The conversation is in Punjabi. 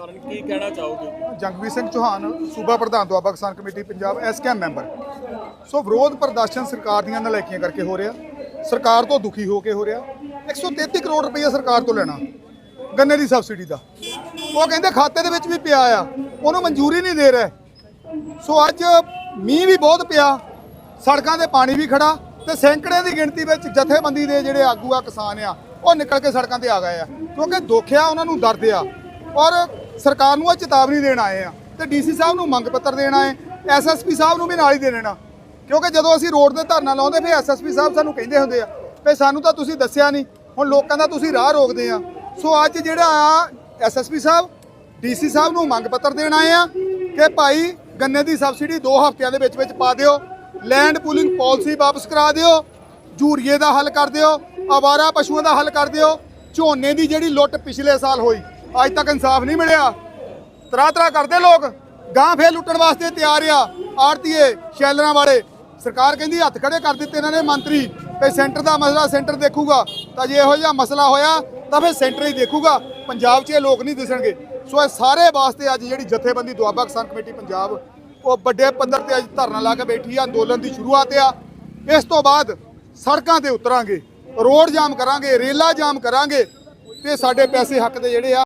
ਕਾਰਨ ਕੀ ਕਹਿਣਾ ਚਾਹੋਗੇ? ਜੰਗਵੀਰ ਸਿੰਘ ਚੌਹਾਨ, ਸੂਬਾ ਪ੍ਰਧਾਨ ਦੁਆਬਾ ਕਿਸਾਨ ਕਮੇਟੀ, ਪੰਜਾਬ ਐਸਕੈਮ ਮੈਂਬਰ ਸੋ ਵਿਰੋਧ ਪ੍ਰਦਰਸ਼ਨ ਸਰਕਾਰ ਦੀਆਂ ਨਲਾਇਕੀਆਂ ਕਰਕੇ ਹੋ ਰਿਹਾ। ਸਰਕਾਰ ਤੋਂ ਦੁਖੀ ਹੋ ਕੇ ਹੋ ਰਿਹਾ। 133 ਕਰੋੜ ਰੁਪਏ ਸਰਕਾਰ ਤੋਂ ਲੈਣਾ। ਗੰਨੇ ਦੀ ਸਬਸਿਡੀ ਦਾ। ਉਹ ਕਹਿੰਦੇ ਖਾਤੇ ਦੇ ਵਿੱਚ ਵੀ ਪਿਆ ਆ। ਉਹਨੂੰ ਮਨਜ਼ੂਰੀ ਨਹੀਂ ਦੇ ਰਹੇ। ਸੋ ਅੱਜ ਮੀਂਹ ਵੀ ਬਹੁਤ ਪਿਆ। ਸੜਕਾਂ ਤੇ ਪਾਣੀ ਵੀ ਖੜਾ ਤੇ ਸੈਂਕੜੇ ਦੀ ਗਿਣਤੀ ਵਿੱਚ ਜਥੇਬੰਦੀ ਦੇ ਜਿਹੜੇ ਆਗੂ ਆ ਕਿਸਾਨ ਆ, ਉਹ ਨਿਕਲ ਕੇ ਸੜਕਾਂ ਤੇ ਆ ਗਏ ਆ। ਕਿਉਂਕਿ ਦੁੱਖ ਆ, ਉਹਨਾਂ ਨੂੰ ਦਰਦ ਆ। ਔਰ ਸਰਕਾਰ ਨੂੰ ਇਹ ਚੇਤਾਵਨੀ ਦੇਣ ਆਏ ਆ ਤੇ ਡੀਸੀ ਸਾਹਿਬ ਨੂੰ ਮੰਗ ਪੱਤਰ ਦੇਣ ਆਏ ਐਸਐਸਪੀ ਸਾਹਿਬ ਨੂੰ ਵੀ ਨਾਲ ਹੀ ਦੇ ਦੇਣਾ। ਕਿਉਂਕਿ ਜਦੋਂ ਅਸੀਂ ਰੋਡ ਤੇ ਧਰਨਾ ਲਾਉਂਦੇ, ਫਿਰ ਐਸਐਸਪੀ ਸਾਹਿਬ ਸਾਨੂੰ ਕਹਿੰਦੇ ਹੁੰਦੇ ਆ ਵੀ ਸਾਨੂੰ ਤਾਂ ਤੁਸੀਂ ਦੱਸਿਆ ਨਹੀਂ, ਹੁਣ ਲੋਕਾਂ ਦਾ ਤੁਸੀਂ ਰਾਹ ਰੋਕਦੇ ਆ। ਸੋ ਅੱਜ ਜਿਹੜਾ ਆ ਐਸਐਸਪੀ ਸਾਹਿਬ, ਡੀਸੀ ਸਾਹਿਬ ਨੂੰ ਮੰਗ ਪੱਤਰ ਦੇਣ ਆਏ ਆ ਕਿ ਭਾਈ ਗੰਨੇ ਦੀ ਸਬਸਿਡੀ 2 ਹਫ਼ਤਿਆਂ ਦੇ ਵਿੱਚ ਵਿੱਚ ਪਾ ਦਿਓ, ਲੈਂਡ ਪੂਲਿੰਗ ਪਾਲਿਸੀ ਵਾਪਸ ਕਰਾ ਦਿਓ ਝੂਰੀਏ ਦਾ ਹੱਲ ਕਰ ਦਿਓ, ਆਵਾਰਾ ਪਸ਼ੂਆਂ ਦਾ ਹੱਲ ਕਰ ਦਿਓ, ਝੋਨੇ ਦੀ ਜਿਹੜੀ ਲੁੱਟ ਪਿਛਲੇ ਸਾਲ ਹੋਈ ਅੱਜ ਤੱਕ ਇਨਸਾਫ ਨਹੀਂ ਮਿਲਿਆ। ਤਰਾ ਤਰਾ ਕਰਦੇ ਲੋਕ। ਗਾਂ ਫੇਰ ਲੁੱਟਣ ਵਾਸਤੇ ਤਿਆਰ ਆ। ਆੜਤੀਏ, ਸ਼ੈਲਰਾਂ ਵਾਲੇ। ਸਰਕਾਰ ਕਹਿੰਦੀ ਹੱਥ ਖੜੇ ਕਰ ਦਿੱਤੇ ਇਹਨਾਂ ਨੇ, ਮੰਤਰੀ। ਤੇ ਸੈਂਟਰ ਦਾ ਮਸਲਾ ਸੈਂਟਰ ਦੇਖੂਗਾ। ਤਾਂ ਜੇ ਇਹੋ ਜਿਹਾ ਮਸਲਾ ਹੋਇਆ, ਤਾਂ ਫਿਰ ਸੈਂਟਰ ਹੀ ਦੇਖੂਗਾ। ਪੰਜਾਬ 'ਚ ਇਹ ਲੋਕ ਨਹੀਂ ਦਿਸਣਗੇ। ਸੋ ਇਹ ਸਾਰੇ ਵਾਸਤੇ ਅੱਜ ਜਿਹੜੀ ਜਥੇਬੰਦੀ ਦੁਆਬਾ ਕਿਸਾਨ ਕਮੇਟੀ ਪੰਜਾਬ, ਉਹ ਵੱਡੇ ਪੱਧਰ ਤੇ ਅੱਜ ਧਰਨਾ ਲਾ ਕੇ ਬੈਠੀ ਆ। ਅੰਦੋਲਨ ਦੀ ਸ਼ੁਰੂਆਤ ਆ। ਇਸ ਤੋਂ ਬਾਅਦ ਸੜਕਾਂ ਤੇ ਉਤਰਾਂਗੇ। ਰੋਡ ਜਾਮ ਕਰਾਂਗੇ, ਰੇਲਾ ਜਾਮ ਕਰਾਂਗੇ। ਤੇ ਸਾਡੇ ਪੈਸੇ ਹੱਕ ਦੇ ਜਿਹੜੇ ਆ